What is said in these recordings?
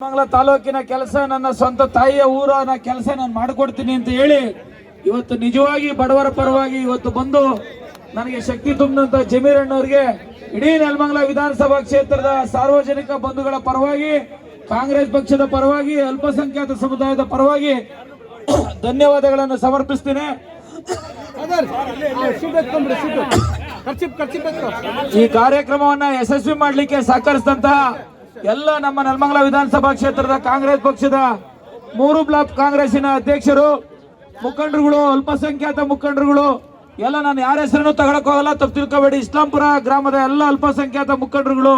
ಮಂಗಲ ತಾಲೂಕಿನ ಕೆಲಸ ನನ್ನ ಸ್ವಂತ ತಾಯಿಯ ಊರನ ಕೆಲಸ ನಾನು ಮಾಡಿಕೊಡ್ತೀನಿ ಅಂತ ಹೇಳಿ ಇವತ್ತು ನಿಜವಾಗಿ ಬಡವರ ಪರವಾಗಿ ಇವತ್ತು ಬಂದು ನನಗೆ ಶಕ್ತಿ ತುಂಬಿದಂತ ಜಮೀರಣ್ಣವ್ರಿಗೆ ಇಡೀ ನೆಲಮಂಗಲ ವಿಧಾನಸಭಾ ಕ್ಷೇತ್ರದ ಸಾರ್ವಜನಿಕ ಬಂಧುಗಳ ಪರವಾಗಿ, ಕಾಂಗ್ರೆಸ್ ಪಕ್ಷದ ಪರವಾಗಿ, ಅಲ್ಪಸಂಖ್ಯಾತ ಸಮುದಾಯದ ಪರವಾಗಿ ಧನ್ಯವಾದಗಳನ್ನು ಸಮರ್ಪಿಸ್ತೇನೆ. ಈ ಕಾರ್ಯಕ್ರಮವನ್ನ ಯಶಸ್ವಿ ಮಾಡಲಿಕ್ಕೆ ಸಹಕರಿಸಿದಂತಹ ಎಲ್ಲ ನಮ್ಮ ನೆಲಮಂಗಲ ವಿಧಾನಸಭಾ ಕ್ಷೇತ್ರದ ಕಾಂಗ್ರೆಸ್ ಪಕ್ಷದ ಮೂರು ಬ್ಲಾಕ್ ಕಾಂಗ್ರೆಸ್ಸಿನ ಅಧ್ಯಕ್ಷರು, ಮುಖಂಡರುಗಳು, ಅಲ್ಪಸಂಖ್ಯಾತ ಮುಖಂಡರುಗಳು, ಎಲ್ಲ ನಾನು ಯಾರ ಹೆಸರನ್ನು ತಗೊಳಕ್ ಹೋಗಲ್ಲ, ತಪ್ಪು ತಿಳ್ಕೊಬೇಡಿ. ಇಸ್ಲಾಂಪುರ ಗ್ರಾಮದ ಎಲ್ಲ ಅಲ್ಪಸಂಖ್ಯಾತ ಮುಖಂಡರುಗಳು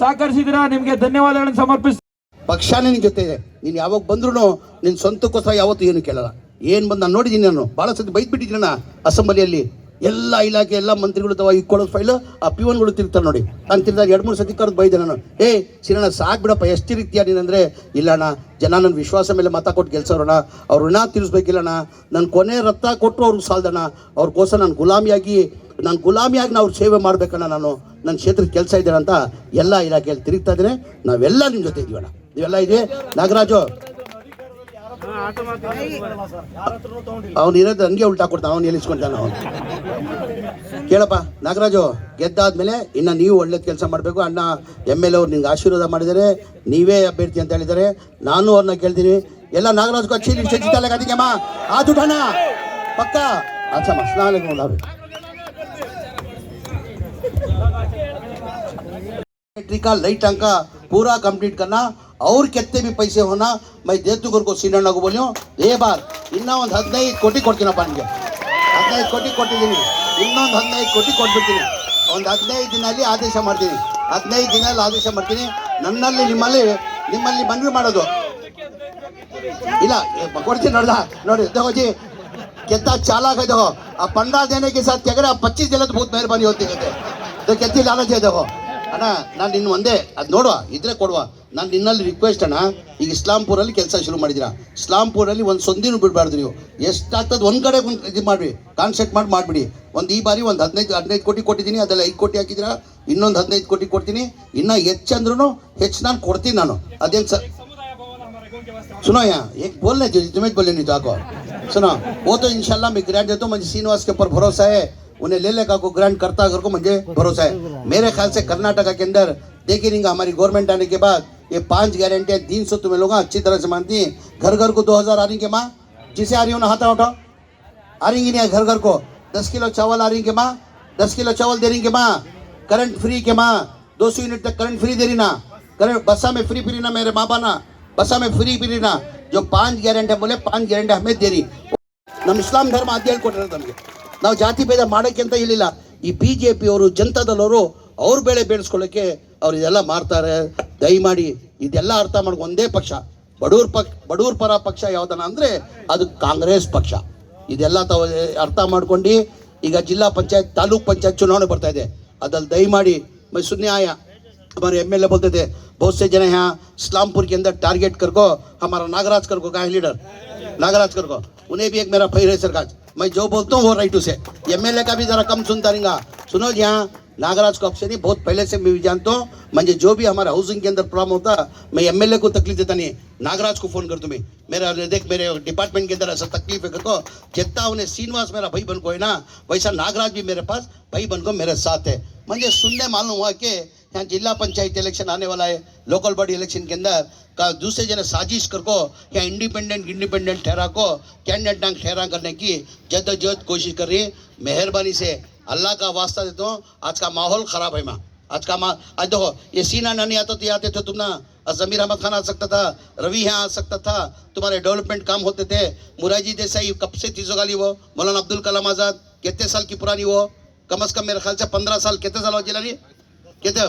ಸಹಕರಿಸಿದಿರಾ ನಿಮಗೆ ಧನ್ಯವಾದಗಳನ್ನು ಸಮರ್ಪಿಸ್ ಪಕ್ಷ ನಿನ್ ಜೊತೆ ಇದೆ. ನೀನು ಯಾವಾಗ ಬಂದ್ರು ನಿನ್ನ ಸ್ವಂತಕ್ಕೋಸ್ಕರ ಯಾವತ್ತೂ ಏನು ಕೇಳಲ್ಲ. ಏನು ಬಂದು ನಾನು ನೋಡಿದ್ದೀನಿ ನಾನು. ಭಾಳ ಸತಿ ಬೈದ್ಬಿಟ್ಟಿದ್ದೀನಿ ನಾನು ಅಸೆಂಬ್ಲಿಯಲ್ಲಿ. ಎಲ್ಲ ಇಲಾಖೆ, ಎಲ್ಲ ಮಂತ್ರಿಗಳು ತವ ಇಕ್ಕೊಳ್ಳೋದು ಫೈಲು, ಆ ಪಿವನ್ಗಳು ತಿರ್ತಾರೆ ನೋಡಿ. ನಾನು ತಿರ್ದಾಗ ಎರಡು ಮೂರು ಸತಿ ಕರೆದು ಬೈದೆ ನಾನು. ಏ ಸಿನಣ್ಣ ಸಾಕು ಬಿಡಪ್ಪ, ಎಷ್ಟು ರೀತಿಯ ನೀನಂದರೆ? ಇಲ್ಲಣ್ಣ ಜನ ನನ್ನ ವಿಶ್ವಾಸ ಮೇಲೆ ಮತ ಕೊಟ್ಟು ಗೆಲ್ಸೋರಣ ಅವ್ರ ಋಣ ತೀರಿಸ್ಬೇಕಿಲ್ಲಣ್ಣ ನನ್ನ ಕೊನೆ ರಕ್ತ ಕೊಟ್ಟರು ಅವ್ರಿಗೆ ಸಾಲ್ದಣ್ಣ. ಅವ್ರಿಗೋಸ್ಕರ ನಾನು ಗುಲಾಮಿಯಾಗಿ ನಾನು ಗುಲಾಮಿಯಾಗಿ ನಾವು ಸೇವೆ ಮಾಡ್ಬೇಕಣ್ಣ ನಾನು. ನನ್ನ ಕ್ಷೇತ್ರಕ್ಕೆ ಕೆಲಸ ಇದ್ದೇನೆ ಅಂತ ಎಲ್ಲ ಇಲಾಖೆಯಲ್ಲಿ ತಿರುಗ್ತಾ ಇದ್ದೇನೆ. ನಾವೆಲ್ಲ ನಿಮ್ಮ ಜೊತೆ ಇದೀವಣ್ಣ. ನೀವೆಲ್ಲ ಇದೆ ನಾಗರಾಜು ಅವ್ನು ಇರೋದು ಹಂಗೆ ಉಲ್ಟಾ ಕೊಡ್ತಾನೆ ಅವ್ನು ಎಲ್ಲಿಸ್ಕೊಂತಾನೆ ಅವನು ಕೇಳಪ್ಪ ನಾಗರಾಜು ಗೆದ್ದಾದ್ಮೇಲೆ ಇನ್ನು ನೀವು ಒಳ್ಳೆ ಕೆಲಸ ಮಾಡಬೇಕು ಅಣ್ಣ ಎಮ್ ಎಲ್ ಅವ್ರು ನಿಮ್ಗೆ ಆಶೀರ್ವಾದ ಮಾಡಿದ್ದಾರೆ ನೀವೇ ಅಭ್ಯರ್ಥಿ ಅಂತ ಹೇಳಿದ್ದಾರೆ ನಾನು ಅವ್ರನ್ನ ಕೇಳ್ತೀನಿ ಎಲ್ಲ ನಾಗರಾಜ್ अच्छी लिस्ट जीता लगा देंगे माँ हाथ उठाना पक्का अच्छा माँ सलाम अलैकुम मुलाफिज बैटरी का लाइट टंग का पूरा कंप्लीट करना ಅವ್ರು ಕೆತ್ತೆ ಬಿ ಪೈಸೆ ಹೋನ ಮೈ ದೇತುಗರ್ಗು ಸೀನಣ್ಣಗೂ ಬೋಲಿಯೋ ಏ ಬಾರ್, ಇನ್ನೂ ಒಂದು ಹದಿನೈದು ಕೋಟಿ ಕೊಡ್ತೀನಪ್ಪ ನಿಮಗೆ. ಹದಿನೈದು ಕೋಟಿ ಕೊಟ್ಟಿದ್ದೀನಿ. ಇನ್ನೊಂದು ಹದಿನೈದು ಕೋಟಿ ಕೊಟ್ಬಿಡ್ತೀನಿ. ಒಂದು ಹದಿನೈದು ದಿನಲ್ಲಿ ಆದೇಶ ಮಾಡ್ತೀನಿ. ಹದಿನೈದು ದಿನಲ್ಲಿ ಆದೇಶ ಮಾಡ್ತೀನಿ. ನನ್ನಲ್ಲಿ ನಿಮ್ಮಲ್ಲಿ ನಿಮ್ಮಲ್ಲಿ ಮನವಿ ಮಾಡೋದು. ಇಲ್ಲ ಕೊಡ್ತೀನಿ ನೋಡ್ದ? ನೋಡಿ ತಗೋಜಿ ಕೆತ್ತ ಚಾಲಾಕ್ है ಆ अब पंद्रह देने के साथ क्या करे अब पच्चीस देने तो बहुत ಕೆತ್ತಿ होती है ಅಣ್ಣ, ನಾನು ನಿನ್ನ ಒಂದೇ. ಅದು ನೋಡುವ, ಇದ್ರೆ ಕೊಡುವ. ನಾನು ನಿನ್ನಲ್ಲಿ ರಿಕ್ವೆಸ್ಟ್ ಅಣ್ಣ ಈಗ ಇಸ್ಲಾಂಪುರಲ್ಲಿ ಕೆಲಸ ಶುರು ಮಾಡಿದ್ದೀರಾ ಇಸ್ಲಾಂಪುರಲ್ಲಿ ಒಂದು ಸೊಂದಿನೂ ಬಿಡಬಾರ್ದು ನೀವು ಎಷ್ಟಾಗ್ತದೆ ಒಂದು ಕಡೆ ಒಂದು ಇದು ಮಾಡಿರಿ ಕಾನ್ಸೆಪ್ಟ್ ಮಾಡಿ ಮಾಡಿಬಿಡಿ ಒಂದು ಈ ಬಾರಿ ಒಂದು ಹದಿನೈದು ಹದಿನೈದು ಕೋಟಿ ಕೊಟ್ಟಿದ್ದೀನಿ ಅದೆಲ್ಲ ಐದು ಕೋಟಿ ಹಾಕಿದ್ದೀರಾ ಇನ್ನೊಂದು ಹದಿನೈದು ಕೋಟಿ ಕೊಡ್ತೀನಿ ಇನ್ನು ಹೆಚ್ಚಂದ್ರೂ ಹೆಚ್ಚು ನಾನು ಕೊಡ್ತೀನಿ ನಾನು ಅದೇನು ಸ सुनो यहाँ एक बोल रहे तुम्हें बोले नहीं तो आको सुनो वो तो इंशाल्लाह मैं ग्रांट देता हूँ मुझे श्रीनिवास के ऊपर भरोसा है उन्हें ले लेगा को ग्रांट करता अगर को मुझे भरोसा है मेरे ख्याल से कर्नाटका के अंदर देखी रहेंगे हमारी गवर्नमेंट आने के बाद ये पांच गारंटियाँ तीन सौ तुम्हें लोग अच्छी तरह से मानती हैं घर घर को दो हजार आ रही के माँ जिसे आ रही हो ना हाथ उठाओ आ रही नहीं है घर घर को दस किलो चावल आ रही के माँ दस किलो चावल दे रही के माँ करंट फ्री के माँ दो सौ यूनिट तक करंट फ्री दे रही ना करंट बसा में फ्री फ्री ना मेरे माँ बाना बसा में फ्री फ्री ना जो पांच गारंटी बोले पांच गारंटी हमें दे रही ನಮ್ಮ ಇಸ್ಲಾಂ ಧರ್ಮ ಅಧ್ಯಯನ ಹೇಳ್ಕೊಟ್ಟಿರೋದು ನಮಗೆ ನಾವು ಜಾತಿ ಭೇದ ಮಾಡೋಕ್ಕೆ ಅಂತ ಹೇಳಿಲ್ಲ ಈ ಬಿ ಜೆ ಪಿಯವರು ಜನತಾದಳವರು ಅವ್ರ ಬೆಳೆ ಬೆಳೆಸ್ಕೊಳ್ಳೋಕ್ಕೆ ಅವ್ರು ಇದೆಲ್ಲ ಮಾಡ್ತಾರೆ ದಯಮಾಡಿ ಇದೆಲ್ಲ ಅರ್ಥ ಮಾಡ್ಕೊ ಒಂದೇ ಪಕ್ಷ ಬಡವ್ರ ಪಕ್ಷ ಬಡವ್ರ ಪರ ಪಕ್ಷ ಯಾವ್ದನ ಅಂದರೆ ಅದು ಕಾಂಗ್ರೆಸ್ ಪಕ್ಷ ಇದೆಲ್ಲ ತಾವು ಅರ್ಥ ಮಾಡ್ಕೊಂಡು ಈಗ ಜಿಲ್ಲಾ ಪಂಚಾಯತ್ ತಾಲೂಕ್ ಪಂಚಾಯತ್ ಚುನಾವಣೆ ಬರ್ತಾ ಇದೆ ಅದ್ರಲ್ಲಿ ದಯಮಾಡಿ ಮೈ ಸುನ್ಯಾಯ हमारे एम एल ए बोलते थे बहुत से जने यहाँ इस्लामपुर के अंदर टारगेट कर को हमारा नागराज कर को कहा है लीडर नागराज कर को उन्हें भी एक मेरा फैर है सरकार मैं जो बोलता हूँ वो राइट से एम एल ए का भी जरा कम सुनता रहेगा सुनो जी यहाँ नागराज को ऑप्शन ही बहुत पहले से मैं जानता हूँ। मुझे जो भी हमारे हाउसिंग के अंदर प्रॉब्लम होता, मैं एम एल ए को तकलीफ़ देता नहीं। नागराज को फ़ोन कर तुम्हें मेरा देख, मेरे डिपार्टमेंट के अंदर ऐसा तकलीफ़ है को जितना उन्हें श्रीनिवास मेरा भाई बन को है ना, वैसा नागराज भी मेरे पास भाई बन को मेरे साथ है। मुझे सुनने मालूम हुआ कि यहाँ जिला पंचायत इलेक्शन आने वाला है लोकल बॉडी इलेक्शन के अंदर। का दूसरे जने साजिश कर को, या इंडिपेंडेंट इंडिपेंडेंट ठहरा को कैंडिडेट ठहरा करने की जद्दोजहद कोशिश कर रही है। मेहरबानी से अल्लाह का वास्ता देता हूँ आज का माहौल ख़राब है माँ। आज का माँ आज देखो, ये सीना नहीं आता तो आते थे, तुम ना जमीर अहमद खान आ सकता था, रवि यहाँ आ सकता था, तुम्हारे डेवलपमेंट काम होते थे मुराजी देसाई कब से चीज़ों वाली वो, मौलाना अब्दुल कलाम आज़ाद, कितने साल की पुरानी वो, कम अज़ कम मेरे ख्याल से पंद्रह साल, कितने साल हो जिलानी कितने?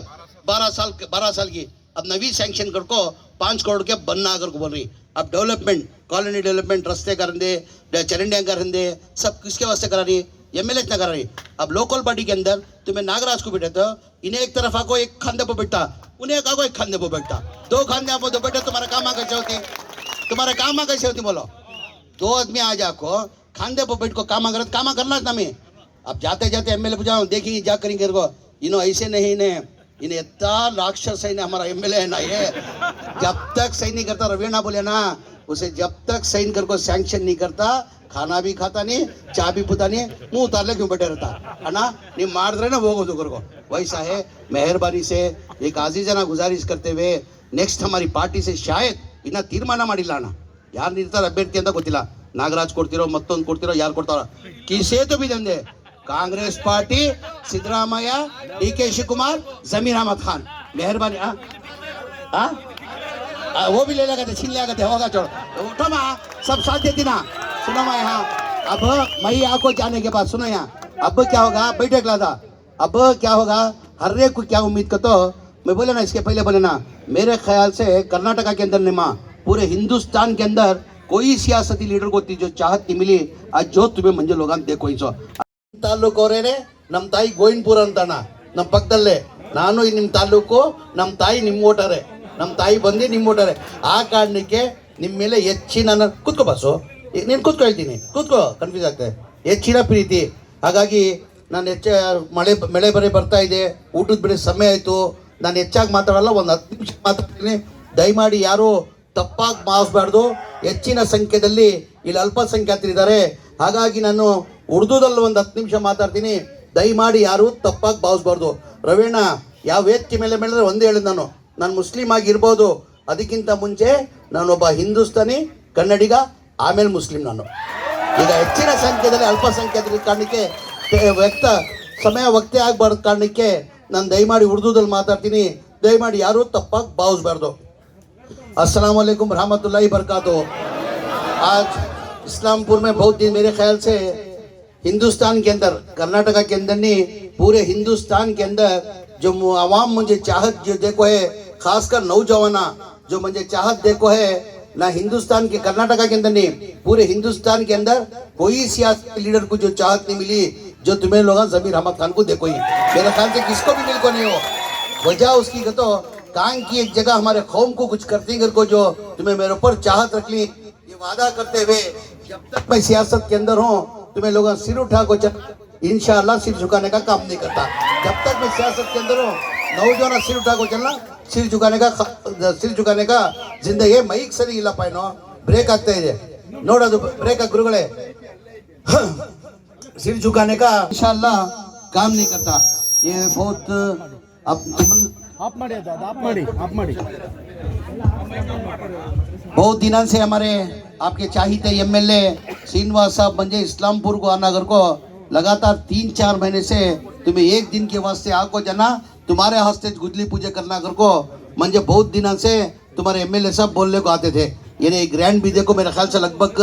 बारह साल बारह साल की। अब नवी सैंक्शन कर को पाँच करोड़ के बनना अगर को बोल रही। अब डेवलपमेंट कॉलोनी डेवलपमेंट रस्ते कर दे चरंडियाँ कर दे सब किसके वास्ते करा रही? एम एल ना करा रही अब लोकल बॉडी के अंदर तुम्हें नागराज को बैठे तो इन्हें एक तरफ़ आको एक खांदे पर बैठता उन्हें एक आको एक खांदे पर बैठता दो खांदे आपको तो बैठे, तुम्हारा काम कैसे होती तुम्हारा काम कैसे होती बोलो। दो आदमी आ जाको, खांदे पर बैठ को काम करत काम करना था मैं अब जाते जाते एम एल ए पूछा देखिए जा करेंगे को इन्हों ऐसे नहीं, इन्हें इन इतना राक्षस सैन्य हमारा एमएलए है ना ये। जब तक सही नहीं करता, रवीना बोले ना, उसे जब तक साइन कर को सैंक्शन नहीं करता खाना भी खाता नहीं चाय भी पुता नहीं मुंह उतारले क्यों बैठे रहता है ना ನೀವು ಮಾಡಿದ್ರೆ ಹೋಗೋದು ಗುರುಗೋ वैसा है मेहरबानी से एक आजीजना गुजारिश करते हुए ನೆಕ್ಸ್ಟ್ हमारी ಪಾರ್ಟಿ से ಶಾಯದ್ ಇನ್ನ ತೀರ್ಮಾನ ಮಾಡಿಲ್ಲ ಅಣ್ಣ ಯಾರು ನಿಲ್ತಾರೆ ಅಭ್ಯರ್ಥಿ ಅಂತ ಗೊತ್ತಿಲ್ಲ ನಾಗರಾಜ್ ಕೊಡ್ತಿರೋ ಮತ್ತೊಂದು ಕೊಡ್ತಿರೋ ಯಾರು ಕೊಡ್ತಾರ ಕಿಸೇತು ಬಿದಂದೆ Congress party Siddaramaiah D K Shivakumar Zameer Ahmed Khan मेहरबानी हाँ हाँ आ, वो भी ले लेगा तो छीन लेगा तो होगा चलो उठो माँ सब साथ देती ना सुनो माँ यहाँ अब मई आपको जाने के बाद सुनो यहाँ अब क्या होगा बैठे गला था अब क्या होगा हर एक को क्या उम्मीद करते हो मैं बोले ना इसके पहले बोले ना मेरे ख्याल से कर्नाटका के अंदर निमा पूरे हिंदुस्तान के अंदर कोई सियासती लीडर को थी जो चाहत नहीं मिली आज जो तुम्हें मंजिल होगा देखो ही सो ತಾಲೂಕು ಅವರೇನೆ ನಮ್ಮ ತಾಯಿ ಗೋವಿಂದಪುರ ಅಂತಣ್ಣ ನಮ್ಮ ಪಕ್ಕದಲ್ಲೇ ನಾನು ಈ ನಿಮ್ಮ ತಾಲೂಕು ನಮ್ಮ ತಾಯಿ ನಿಮ್ಮ ಓಟರೆ ನಮ್ಮ ತಾಯಿ ಬಂದು ನಿಮ್ಮ ಓಟರೆ ಆ ಕಾರಣಕ್ಕೆ ನಿಮ್ಮ ಮೇಲೆ ಹೆಚ್ಚಿನ ನ- ಕೂತ್ಕೊಳ್ತೀನಿ ನೀನು ಕೂತ್ಕೊ ಹೇಳ್ತೀನಿ. ಕೂತ್ಕೋ ಕನ್ಫ್ಯೂಸ್ ಆಗ್ತದೆ ಹೆಚ್ಚಿನ ಪ್ರೀತಿ. ಹಾಗಾಗಿ ನಾನು ಹೆಚ್ಚ ಮಳೆ ಮಳೆ ಬರೀ ಬರ್ತಾ ಇದೆ. ಊಟದ ಬಿಡಿ ಸಮಯ ಆಯಿತು. ನಾನು ಹೆಚ್ಚಾಗಿ ಮಾತಾಡಲ್ಲ, ಒಂದು ಹತ್ತು ನಿಮಿಷ ಮಾತಾಡ್ತೀನಿ. ದಯಮಾಡಿ ಯಾರು ತಪ್ಪಾಗಿ ಭಾವಿಸ್ಬಾರ್ದು ಹೆಚ್ಚಿನ ಸಂಖ್ಯೆಯಲ್ಲಿ ಇಲ್ಲಿ ಅಲ್ಪಸಂಖ್ಯಾತರಿದ್ದಾರೆ ಹಾಗಾಗಿ ನಾನು ಉರ್ದುದಲ್ಲಿ ಒಂದು ಹತ್ತು ನಿಮಿಷ ಮಾತಾಡ್ತೀನಿ. ದಯಮಾಡಿ ಯಾರು ತಪ್ಪಾಗಿ ಭಾವಿಸ್ಬಾರ್ದು ರವೀಣ ಯಾವ ವೇದಿಕೆ ಮೇಲೆ ಮೇಲೆ ಒಂದೇ ಹೇಳಿದ್ ನಾನು. ನಾನು ಮುಸ್ಲಿಮ್ ಆಗಿರ್ಬೋದು. ಅದಕ್ಕಿಂತ ಮುಂಚೆ ನಾನೊಬ್ಬ ಹಿಂದೂಸ್ತಾನಿ ಕನ್ನಡಿಗ. ಆಮೇಲೆ ಮುಸ್ಲಿಂ ನಾನು ಈಗ ಹೆಚ್ಚಿನ ಸಂಖ್ಯೆಯಲ್ಲಿ ಅಲ್ಪಸಂಖ್ಯಾತರ ಕಾರಣಕ್ಕೆ ತೆ- ವ್ಯಕ್ತ ಸಮಯ ವಕ್ತೆ ಆಗಬಾರ್ದು ಕಾರಣಕ್ಕೆ ನಾನು ದಯಮಾಡಿ ಉರ್ದುದಲ್ಲಿ ಮಾತಾಡ್ತೀನಿ ದಯಮಾಡಿ ಯಾರು ತಪ್ಪಾಗಿ ಭಾವಿಸ್ಬಾರ್ದು अस्सलाम वालेकुम रहमतुल्लाहि बरकातो आज इस्लामपुर में बहुत दिन मेरे ख्याल से हिंदुस्तान के अंदर कर्नाटका के अंदर नहीं पूरे हिंदुस्तान के अंदर जो मु- आवाम मुझे चाहत जो देखो है खासकर नौजवाना जो मुझे चाहत देखो है ना हिंदुस्तान के कर्नाटका के अंदर नहीं, पूरे हिंदुस्तान के अंदर कोई सियासी लीडर को जो चाहत नहीं मिली, जो तुम्हें लोग जमीर अहमद खान को देखो ही। मेरे ख्याल से किसको भी मिल को नहीं हो। वजह उसकी का तो कांग की एक जगह हमारे कौम को कुछ करती कर को जो तुम्हें मेरे ऊपर चाहत रख ली। ये वादा करते हुए जब तक मैं सियासत के अंदर हूँ, तुम्हें लोग सिर उठा को इंशाल्लाह सिर झुकाने का काम नहीं करता। जब तक मैं सियासत के अंदर हूँ, नौजवान सिर उठा को चलना। सिर झुकाने का सिर झुकाने का जिंदगी ಮೈಕ್ ಸರಿ ಇಲ್ಲ ಪಾಯ್ನೋ ಬ್ರೇಕ್ ಆಗ್ತಾ ಇದೆ ನೋಡೋದು ಬ್ರೇಕ್ ಗುರುಗಳೇ सिर झुकाने का इंशाल्लाह काम नहीं करता ये बहुत अब तुम- ಆಫ್ ಮಾಡಿ ಅದು ಅದು ಆಫ್ ಮಾಡಿ ಆಫ್ ಮಾಡಿ बहुत दिनों से हमारे आपके चाहिए एमएलए श्रीनिवास साहब मंजे इस्लामपुर को आनागर को लगातार तीन चार महीने से तुम्हें एक दिन के वास्ते आको जाना तुम्हारे हस्ते गुजली पूजा करना कर को मंजे बहुत दिनों से तुम्हारे एमएलए साहब बोलने को आते थे। यानी ग्रैंड भी देखो मेरे ख्याल से लगभग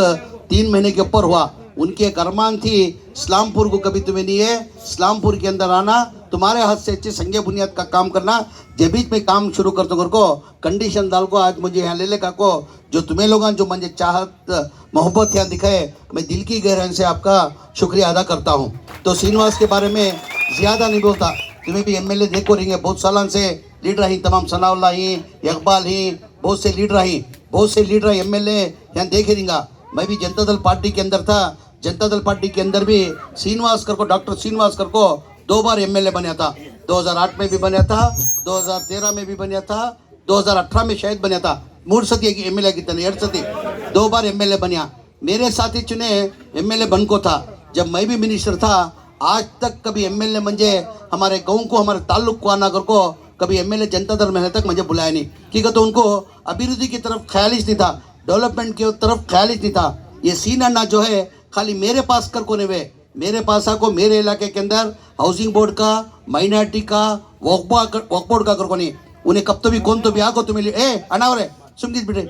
तीन महीने के ऊपर हुआ। उनकी एक अरमान थी, इस्लामपुर को कभी तुम्हें नहीं है, इस्लामपुर के अंदर आना, तुम्हारे हाथ से अच्छे संज्ञा बुनियाद का काम करना, जब बीच में काम शुरू कर तो को कंडीशन डाल को, आज मुझे यहाँ ले ले का को जो तुम्हें लोग जो मुझे चाहत, मोहब्बत यहाँ दिखाए, मैं दिल की गहराई से आपका शुक्रिया अदा करता हूँ। तो श्रीनिवास के बारे में ज़्यादा नहीं बोलता। तुम्हें भी एमएलए देखो रहेंगे। बहुत सालान से लीडर रही तमाम सनाउल्ला ही, इकबाल ही, बहुत से लीडर रही बहुत से लीडर एम एल यहाँ देखे रहेंगे। मैं भी जनता दल पार्टी के अंदर था, जनता दल पार्टी के अंदर भी श्रीनिवास कर को, डॉक्टर श्रीनिवास कर को दो बार एमएलए बना था। 2008 में भी बना था 2013 में भी बना था 2018 में शायद बना था। मूर्ख सती एम एल ए कितने एड सती दो बार एम बनिया। मेरे साथी चुने एमएलए बन को था। जब मैं भी मिनिस्टर था आज तक कभी एम एल ए मंजे हमारे गाँव को, हमारे ताल्लुक को, आना को कभी M L A Janata Dal में तक मुझे बुलाया नहीं। क्योंकि तो उनको अभिवृद्धि की तरफ़ ख्याल ही नहीं था, डेवलपमेंट की तरफ़ ख्याल ही नहीं था। ये सीन अन्ना जो है, खाली मेरे पास कर को वे मेरे पास आको मेरे इलाके के अंदर हाउसिंग बोर्ड का माइनॉरिटी का वक्फ बोर्ड का कर को उन्हें कब तो भी, कौन तो भी आको तुम्हें ए अनावरे सुन कीजिए बेटे।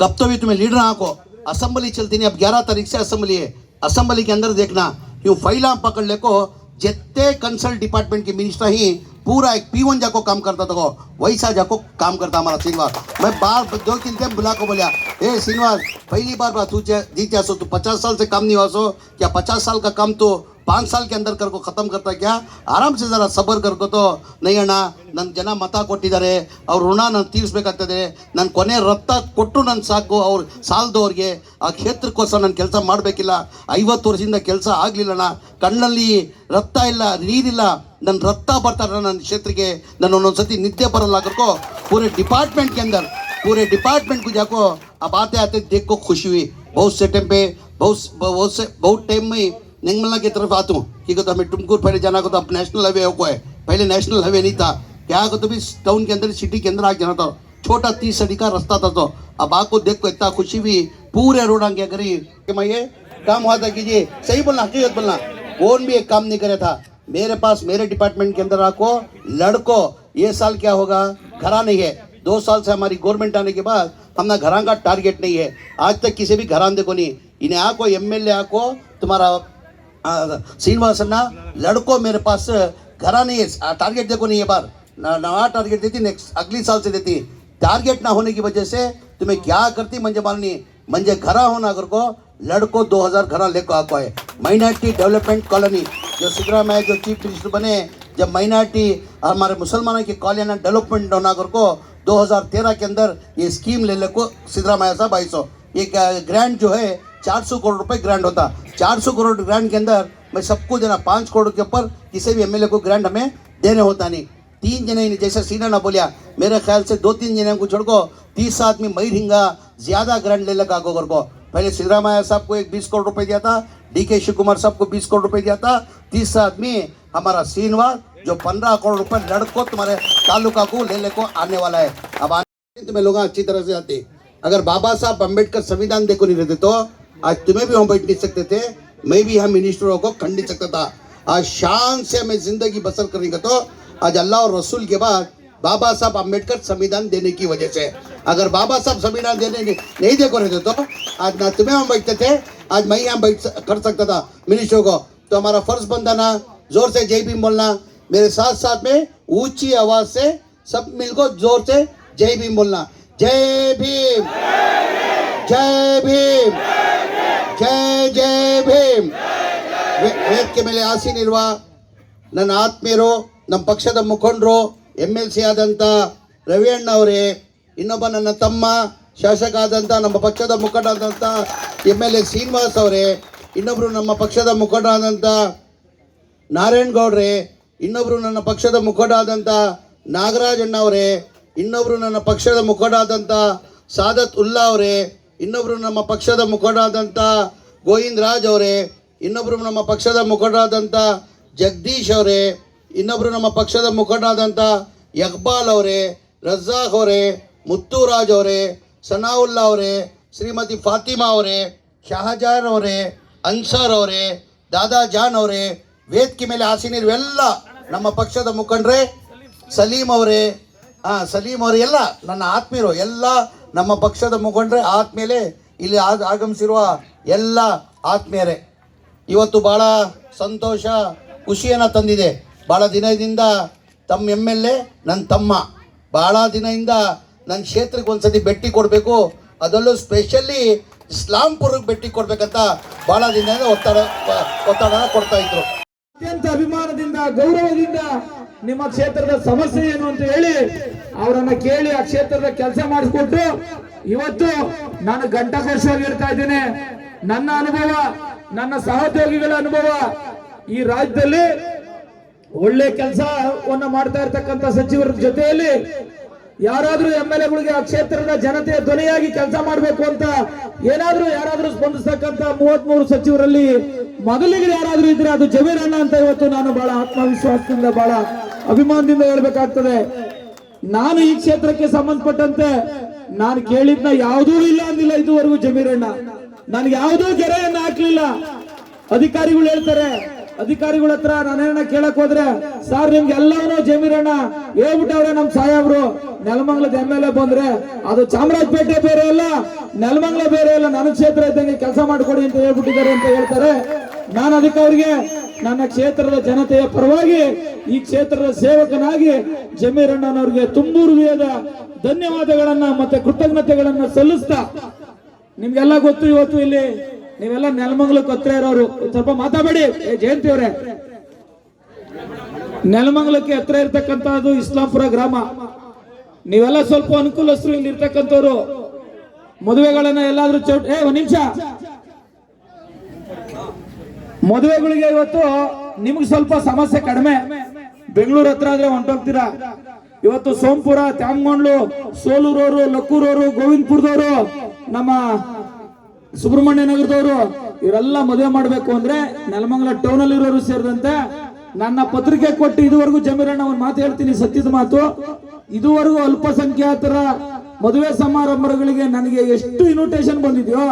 कब तो भी तुम्हें लीडर आको। असेंबली चलती नहीं, अब ग्यारह तारीख से असेंबली है। असेंबली के अंदर देखना। यूँ फाइला पकड़ ले को जितने कंसल्ट डिपार्टमेंट के मिनिस्टर ही पूरा एक पीवन जाको काम करता था वैसा जाको काम करता हमारा श्रीनिवास। मैं बार दो तीन टाइम बुला को बोलिया, ए श्रीनिवास, पहली बार बात तू जीत सो तू पचास साल से काम नहीं हुआ सो, क्या पचास साल का काम तो पाँच साल के अंदर कर को ख़त्म करता क्या ಆರಾಮ್ से ಜರ ಸಬರ್ ಕರ್ಕೋತೋ ನೈ ಅಣ್ಣ ನನ್ನ ಜನ ಮತ ಕೊಟ್ಟಿದ್ದಾರೆ ಅವ್ರ ಋಣ ನಾನು ತೀರಿಸ್ಬೇಕಾಗ್ತದೆ ನನ್ನ ಕೊನೆ ರಕ್ತ ಕೊಟ್ಟು ನನ್ನ ಸಾಕು ಅವ್ರು ಸಾಲದವ್ರಿಗೆ ಆ ಕ್ಷೇತ್ರಕ್ಕೋಸ್ಕರ ನಾನು ಕೆಲಸ ಮಾಡಬೇಕಿಲ್ಲ ಐವತ್ತು ವರ್ಷದಿಂದ ಕೆಲಸ ಆಗಲಿಲ್ಲಣ್ಣ ಕಣ್ಣಲ್ಲಿ ರಕ್ತ ಇಲ್ಲ ನೀರಿಲ್ಲ ನನ್ನ ರಕ್ತ ಬರ್ತಾರೆ ನನ್ನ ಕ್ಷೇತ್ರಕ್ಕೆ ನನ್ನ ಒಂದೊಂದು ಸತಿ नित्य बरला करको पूरे डिपार्टमेंट के अंदर पूरे डिपार्टमेंट को जाको अब आते आते देख को खुशी हुई बहुत से टाइम पे बहुत बहुत से बहुत टाइम में निंगमला की तरफ़ आता? हूँ कि कहता मैं टुमकुर पहले जाना को तो अब नेशनल हाईवे को है पहले नेशनल हाईवे नहीं था। क्या को तो भी टाउन के अंदर सिटी के अंदर आ जाना था? छोटा तीस सड़ी का रास्ता था तो। अब आपको देख को इतना खुशी हुई पूरे रोड क्या करी कि मैं ये काम हुआ था कीजिए सही बोलना, हकीकत बोलना। कौन भी एक काम नहीं करे था। मेरे पास, मेरे डिपार्टमेंट के अंदर आपको लड़को, ये साल क्या होगा? घरा नहीं है। दो साल से हमारी गवर्नमेंट आने के बाद हमने घरा का टारगेट नहीं है। आज तक किसी भी घरान देखो नहीं। इन्हें आको एम एल आको तुम्हारा श्रीनिवासन्ना लड़को मेरे पास, घरा नहीं है। टारगेट देखो नहीं है बार। नवा टारगेट देती नेक्स्ट अगली साल से देती। टारगेट ना होने की वजह से तुम्हें क्या करती, मंजे मालनी मंजे घरा होना अगर को, लड़को 2000 घरा लेको आको है माइनॉरिटी डेवलपमेंट कॉलोनी, जो सिद्धरामैया जो चीफ मिनिस्टर बने, जब माइनॉरिटी हमारे मुसलमानों की कॉलोनी डेवलपमेंट होना अगर को 2013 के अंदर ये स्कीम ले ले को सिद्धरामैया साहब आई सौ। ये ग्रांट जो है 400 करोड़ रुपए ग्रांट होता। 400 करोड़ ग्रांट के अंदर मैं सबको देना, पाँच करोड़ के ऊपर किसी भी एमएलए को ग्रांट हमें देने होता नहीं। तीन जने जैसे सीना ना बोलिया। मेरे ख्याल से दो तीन जने को छोड़को तीस आदमी मई हिंगा ज़्यादा ग्रांट ले लगा गोबर को। पहले सिद्धरामैया साहब को एक बीस करोड़ रुपए दिया था डी के शिव कुमार साहब को बीस करोड़ रुपए दिया था। तीस आदमी हमारा श्रीनिवास, जो पंद्रह करोड़ रुपए लड़को तुम्हारे तालुका को लेने को आने वाला है। अब आने तुम्हें लोग अच्छी तरह से आते। अगर बाबा साहब अंबेडकर संविधान देखो नहीं रहते तो आज तुम्हें भी हम बैठ नहीं सकते थे, मैं भी हम मिनिस्टरों को खंड नहीं सकता था। आज शान से हमें ज़िंदगी बसर करेंगे तो आज अल्लाह और रसूल के बाद बाबा साहब अंबेडकर संविधान देने की वजह से। अगर बाबा साहब संविधान देने नहीं नहीं देखो रहते तो आज ना तुम्हें हम बैठते थे, आज मैं यहाँ बैठ कर सकता था मिनिस्टरों को। तो हमारा फ़र्ज़ बनता ना, ज़ोर से जय भीम बोलना। मेरे साथ साथ में ऊँची आवाज़ से सब मिलको ज़ोर से जय भीम बोलना। जय भीम! जय भीम! जय जय भीಮ್ ಭೀಮ್. ವೇದಿಕೆ ಮೇಲೆ ಆಸೀನಿರುವ ನನ್ನ ಆತ್ಮೀಯರು, ನಮ್ಮ ಪಕ್ಷದ ಮುಖಂಡರು ಎಂ ಎಲ್ ಸಿ ಆದಂಥ ರವಿಯಣ್ಣ ಅವರೇ, ಇನ್ನೊಬ್ಬ ನನ್ನ ತಮ್ಮ, ಶಾಸಕ ಆದಂಥ ನಮ್ಮ ಪಕ್ಷದ ಮುಖಂಡ ಆದಂಥ ಎಂ ಎಲ್ ಎ ಶ್ರೀನಿವಾಸ್ ಅವರೇ ಇನ್ನೊಬ್ಬರು ನಮ್ಮ ಪಕ್ಷದ ಮುಖಂಡ ಆದಂಥ ನಾರಾಯಣ್ ಗೌಡ್ರೆ, ಇನ್ನೊಬ್ರು ನನ್ನ ಪಕ್ಷದ ಮುಖಂಡ ಆದಂಥ ನಾಗರಾಜಣ್ಣ ಅವರೇ, ಇನ್ನೊಬ್ರು ನನ್ನ ಪಕ್ಷದ ಮುಖಂಡ ಆದಂಥ ಸಾದತ್ ಉಲ್ಲಾ ಅವರೇ, ಇನ್ನೊಬ್ರು ನಮ್ಮ ಪಕ್ಷದ ಮುಖಂಡ ಆದಂಥ ಗೋವಿಂದ್ ರಾಜ್ ಅವರೇ, ಇನ್ನೊಬ್ರು ನಮ್ಮ ಪಕ್ಷದ ಮುಖಂಡರಾದಂಥ ಜಗದೀಶ್ ಅವರೇ, ಇನ್ನೊಬ್ರು ನಮ್ಮ ಪಕ್ಷದ ಮುಖಂಡರಾದಂಥ ಯಕ್ಬಾಲ್ ಅವರೇ, ರಜಾಕ್ ಅವರೇ, ಮುತ್ತುರಾಜ್ ಅವರೇ, ಸನಾವುಲ್ಲಾ ಅವರೇ, ಶ್ರೀಮತಿ ಫಾತಿಮಾ ಅವರೇ, ಶಹಜಾನ್ ಅವರೇ, ಅನ್ಸಾರ್ ಅವರೇ, ದಾದಾ ಜಾನ್ ಅವರೇ, ವೇದಿಕೆ ಮೇಲೆ ಆಸೀನಿರುವೆಲ್ಲ ನಮ್ಮ ಪಕ್ಷದ ಮುಖಂಡರೇ ಸಲೀಂ ಅವರೇ ಹಾಂ ಸಲೀಂ ಅವರೇ ಎಲ್ಲ ನನ್ನ ಆತ್ಮೀಯರು, ಎಲ್ಲ ನಮ್ಮ ಪಕ್ಷದ ಮುಖಂಡರೇ ಆದ್ಮೇಲೆ ಇಲ್ಲಿ ಆಗ ಆಗಮಿಸಿರುವ ಎಲ್ಲ ಆತ್ಮೀಯರೇ, ಇವತ್ತು ಭಾಳ ಸಂತೋಷ, ಖುಷಿಯನ್ನು ತಂದಿದೆ. ಭಾಳ ದಿನದಿಂದ ತಮ್ಮ ಎಂ ಎಲ್ ಎ ನನ್ನ ತಮ್ಮ. ಭಾಳ ದಿನದಿಂದ ನನ್ನ ಕ್ಷೇತ್ರಕ್ಕೆ ಒಂದ್ಸತಿ ಭೇಟಿ ಕೊಡಬೇಕು. ಅದರಲ್ಲೂ ಸ್ಪೆಷಲಿ ಇಸ್ಲಾಂಪುರಕ್ಕೆ ಭೇಟಿ ಕೊಡ್ಬೇಕಂತ ಭಾಳ ದಿನದಿಂದ ಒತ್ತಡ ಒತ್ತಡ ಕೊಡ್ತಾ ಇದ್ರು. ಅತ್ಯಂತ ಅಭಿಮಾನದಿಂದ, ಗೌರವದಿಂದ ನಿಮ್ಮ ಕ್ಷೇತ್ರದ ಸಮಸ್ಯೆ ಏನು ಅಂತ ಹೇಳಿ ಅವರನ್ನ ಕೇಳಿ ಆ ಕ್ಷೇತ್ರದ ಕೆಲಸ ಮಾಡಿಸ್ಕೊಟ್ಟು ಇವತ್ತು ನಾನು ಗಂಟಕೋಶವಾಗಿ ಇರ್ತಾ ಇದ್ದೇನೆ. ನನ್ನ ಅನುಭವ, ನನ್ನ ಸಹೋದ್ಯೋಗಿಗಳ ಅನುಭವ, ಈ ರಾಜ್ಯದಲ್ಲಿ ಒಳ್ಳೆ ಕೆಲಸವನ್ನ ಮಾಡ್ತಾ ಇರ್ತಕ್ಕಂಥ ಸಚಿವರ ಜೊತೆಯಲ್ಲಿ ಯಾರಾದ್ರೂ ಎಂ ಎಲ್ ಎಗಳಿಗೆ ಆ ಕ್ಷೇತ್ರದ ಜನತೆಯ ಧ್ವನಿಯಾಗಿ ಕೆಲಸ ಮಾಡಬೇಕು ಅಂತ ಏನಾದ್ರೂ ಯಾರಾದ್ರೂ ಸ್ಪಂದಿಸ್ತಕ್ಕಂಥ ಮೂವತ್ ಸಚಿವರಲ್ಲಿ ಮೊದಲಿಗೆ ಯಾರಾದ್ರೂ ಇದ್ರೆ ಅದು ಜಮೀರ್ ಅಣ್ಣ ಅಂತ ಇವತ್ತು ನಾನು ಬಹಳ ಆತ್ಮವಿಶ್ವಾಸದಿಂದ ಬಹಳ ಅಭಿಮಾನದಿಂದ ಹೇಳ್ಬೇಕಾಗ್ತದೆ. ನಾನು ಈ ಕ್ಷೇತ್ರಕ್ಕೆ ಸಂಬಂಧಪಟ್ಟಂತೆ ನಾನು ಕೇಳಿದ್ನ ಯಾವುದೂ ಇಲ್ಲ ಅಂದಿಲ್ಲ ಇದುವರೆಗೂ ಜಮೀರಣ್ಣ ನನ್ಗೆ ಯಾವುದೂ ಗೆರೆಯನ್ನ ಹಾಕ್ಲಿಲ್ಲ. ಅಧಿಕಾರಿಗಳು ಹೇಳ್ತಾರೆ ಅಧಿಕಾರಿಗಳ ಹತ್ರ ನಾನೇನ ಕೇಳಕ್ ಹೋದ್ರೆ, ಸರ್ ನಿಮ್ಗೆ ಎಲ್ಲವನ್ನೂ ಜಮೀರಣ್ಣ ಹೇಳ್ಬಿಟ್ಟವ್ರೆ ನಮ್ ಸಾಹೇಬ್ರು. ನೆಲಮಂಗ್ಲದ ಎಂ ಎಲ್ ಎ ಬಂದ್ರೆ, ಅದು ಚಾಮರಾಜಪೇಟೆ ಬೇರೆ ಅಲ್ಲ, ನೆಲಮಂಗ್ಲ ಬೇರೆ ಅಲ್ಲ, ನನ್ನ ಕ್ಷೇತ್ರ ಇದ್ದಂಗೆ ಕೆಲಸ ಮಾಡ್ಕೊಡಿ ಅಂತ ಹೇಳ್ಬಿಟ್ಟಿದ್ದಾರೆ ಅಂತ ಹೇಳ್ತಾರೆ. ನಾನು ಅದಕ್ಕೆ ಅವ್ರಿಗೆ ನನ್ನ ಕ್ಷೇತ್ರದ ಜನತೆಯ ಪರವಾಗಿ ಈ ಕ್ಷೇತ್ರದ ಸೇವಕನಾಗಿ ಜಮೀರಣ್ಣನವ್ರಿಗೆ ತುಂಬು ಹೃದಯದ ಧನ್ಯವಾದಗಳನ್ನ ಮತ್ತೆ ಕೃತಜ್ಞತೆಗಳನ್ನ ಸಲ್ಲಿಸ್ತಾ, ನಿಮ್ಗೆಲ್ಲ ಗೊತ್ತು ಇವತ್ತು ಇಲ್ಲಿ ನೀವೆಲ್ಲ ನೆಲಮಂಗ್ಲಕ್ಕೆ ಹತ್ರ ಇರೋರು, ಸ್ವಲ್ಪ ಮಾತಾಡಬೇಡಿ. ಜಯಂತಿ ಅವರೇ. ನೆಲಮಂಗ್ಲಕ್ಕೆ ಹತ್ರ ಅದು ಇಸ್ಲಾಂಪುರ ಗ್ರಾಮ. ನೀವೆಲ್ಲ ಸ್ವಲ್ಪ ಅನುಕೂಲಸ್ಥರು ಇಲ್ಲಿ ಇರ್ತಕ್ಕಂಥವ್ರು. ಮದುವೆಗಳನ್ನ ಎಲ್ಲಾದ್ರೂ ಚೌಟ್ ಏ, ಒಂದ್ ನಿಮಿಷ. ಮದುವೆಗಳಿಗೆ ಇವತ್ತು ನಿಮ್ಗೆ ಸ್ವಲ್ಪ ಸಮಸ್ಯೆ ಕಡಿಮೆ. ಬೆಂಗಳೂರು ಹತ್ರ ಆದ್ರೆ ಹೊಂಟೋಗ್ತೀರಾ? ಇವತ್ತು ಸೋಂಪುರ ತ್ಯಾಮಗೊಂಡ್ಲು ಸೋಲೂರವರು, ಲಕ್ಕೂರವರು, ಗೋವಿಂದಪುರದವರು, ನಮ್ಮ ಸುಬ್ರಹ್ಮಣ್ಯ ನಗರದವರು, ಇವರೆಲ್ಲ ಮದುವೆ ಮಾಡಬೇಕು ಅಂದ್ರೆ ನೆಲಮಂಗಲ ಟೌನ್ ಅಲ್ಲಿ ಇರೋರು ಸೇರಿದಂತೆ ನನ್ನ ಪತ್ರಿಕೆ ಕೊಟ್ಟು ಇದುವರೆಗೂ ಜಮೀರಣ್ಣ ಒಂದು ಮಾತು ಹೇಳ್ತೀನಿ, ಸತ್ಯದ ಮಾತು. ಇದುವರೆಗೂ ಅಲ್ಪಸಂಖ್ಯಾತರ ಮದುವೆ ಸಮಾರಂಭಗಳಿಗೆ ನನಗೆ ಎಷ್ಟು ಇನ್ವಿಟೇಷನ್ ಬಂದಿದೆಯೋ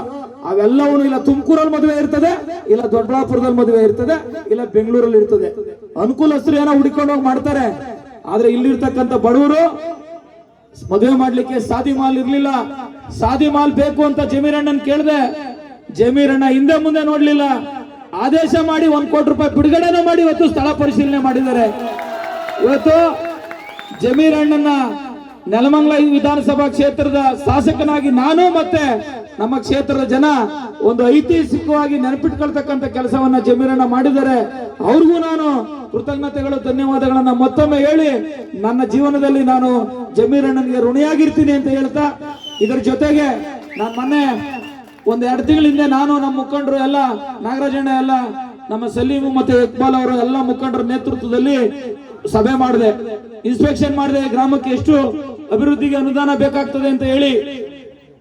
ಅವೆಲ್ಲವೂ ಇಲ್ಲ ತುಮಕೂರಲ್ಲಿ ಮದುವೆ ಇರ್ತದೆ, ಇಲ್ಲ ದೊಡ್ಡಬಳ್ಳಾಪುರದಲ್ಲಿ ಮದುವೆ ಇರ್ತದೆ, ಇಲ್ಲ ಬೆಂಗಳೂರಲ್ಲಿ ಇರ್ತದೆ. ಅನುಕೂಲಸ್ಥರು ಏನೋ ಹುಡುಕೊಂಡು ಹೋಗಿ ಮಾಡ್ತಾರೆ. ಆದ್ರೆ ಇಲ್ಲಿರ್ತಕ್ಕಂಥ ಬಡವರು ಮದುವೆ ಮಾಡ್ಲಿಕ್ಕೆ ಸಾದಿ ಮಾಲ್ ಇರ್ಲಿಲ್ಲ. ಸಾದಿ ಮಾಲ್ ಬೇಕು ಅಂತ ಜಮೀರಣ್ಣನ್ ಕೇಳ್ದೆ. ಜಮೀರಣ್ಣ ಹಿಂದೆ ಮುಂದೆ ನೋಡ್ಲಿಲ್ಲ. ಆದೇಶ ಮಾಡಿ ಒಂದ್ ಕೋಟಿ ರೂಪಾಯಿ ಬಿಡುಗಡೆನೂ ಮಾಡಿ ಇವತ್ತು ಸ್ಥಳ ಪರಿಶೀಲನೆ ಮಾಡಿದ್ದಾರೆ. ಇವತ್ತು ಜಮೀರಣ್ಣನ ನೆಲಮಂಗಲ ವಿಧಾನಸಭಾ ಕ್ಷೇತ್ರದ ಶಾಸಕನಾಗಿ ನಾನು ಮತ್ತೆ ನಮ್ಮ ಕ್ಷೇತ್ರದ ಜನ ಒಂದು ಐತಿಹಾಸಿಕವಾಗಿ ನೆನಪಿಟ್ಕೊಳ್ತಕ್ಕಂಥ ಕೆಲಸವನ್ನ ಜಮೀರಣ್ಣ ಮಾಡಿದ್ದಾರೆ. ಅವ್ರಿಗೂ ನಾನು ಕೃತಜ್ಞತೆಗಳು, ಧನ್ಯವಾದಗಳನ್ನ ಮತ್ತೊಮ್ಮೆ ಹೇಳಿ ನನ್ನ ಜೀವನದಲ್ಲಿ ನಾನು ಜಮೀರಣ್ಣನಿಗೆ ಋಣಿಯಾಗಿರ್ತೀನಿ ಅಂತ ಹೇಳ್ತಾ, ಇದರ ಜೊತೆಗೆ ನಾನು ಮೊನ್ನೆ ಒಂದ್ ಎರಡು ತಿಂಗಳ ಹಿಂದೆ ನಾನು ನಮ್ಮ ಮುಖಂಡರು ಎಲ್ಲ ನಾಗರಾಜಣ್ಣ ಎಲ್ಲ, ನಮ್ಮ ಸಲೀಮು ಮತ್ತೆ ಇಕ್ಬಾಲ್ ಅವರು ಎಲ್ಲ ಮುಖಂಡರ ನೇತೃತ್ವದಲ್ಲಿ ಸಭೆ ಮಾಡಿದೆ. ಇನ್ಸ್ಪೆಕ್ಷನ್ ಮಾಡಿದೆ, ಗ್ರಾಮಕ್ಕೆ ಎಷ್ಟು ಅಭಿವೃದ್ಧಿಗೆ ಅನುದಾನ ಬೇಕಾಗ್ತದೆ ಅಂತ ಹೇಳಿ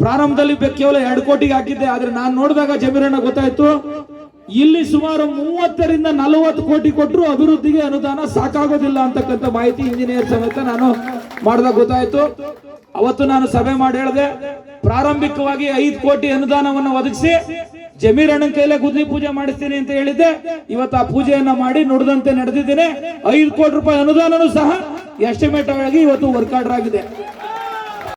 ಪ್ರಾರಂಭದಲ್ಲಿ ಕೇವಲ ಎರಡು ಕೋಟಿಗೆ ಹಾಕಿದ್ದೆ, ಆದ್ರೆ ನಾನು ನೋಡಿದಾಗ ಜಮೀರಣ್ಣ ಗೊತ್ತಾಯ್ತು, ಇಲ್ಲಿ ಸುಮಾರು ಮೂವತ್ತರಿಂದ ನಲವತ್ತು ಕೋಟಿ ಕೊಟ್ಟರು ಅಭಿವೃದ್ಧಿಗೆ ಅನುದಾನ ಸಾಕಾಗೋದಿಲ್ಲ ಅಂತಕ್ಕಂಥ ಮಾಹಿತಿ ಇಂಜಿನಿಯರ್ ಸಮೇತ ನಾನು ಮಾಡಿದಾಗ ಗೊತ್ತಾಯ್ತು. ಅವತ್ತು ನಾನು ಸಭೆ ಮಾಡಿ ಹೇಳಿದೆ, ಪ್ರಾರಂಭಿಕವಾಗಿ ಐದು ಕೋಟಿ ಅನುದಾನವನ್ನು ಒದಗಿಸಿ ಜಮೀರಣ್ಣನ ಕೈಲೇ ಗುದ್ಲಿ ಪೂಜೆ ಮಾಡಿಸ್ತೀನಿ ಅಂತ ಹೇಳಿದ್ದೆ. ಇವತ್ತು ಆ ಪೂಜೆಯನ್ನ ಮಾಡಿ ನುಡಿದಂತೆ ನಡೆದಿದ್ದೇನೆ. ಐದು ಕೋಟಿ ರೂಪಾಯಿ ಅನುದಾನನೂ ಸಹ ಎಸ್ಟಿಮೇಟ್ ಆಗಿ ಇವತ್ತು ವರ್ಕ್ ಆರ್ಡರ್ ಆಗಿದೆ.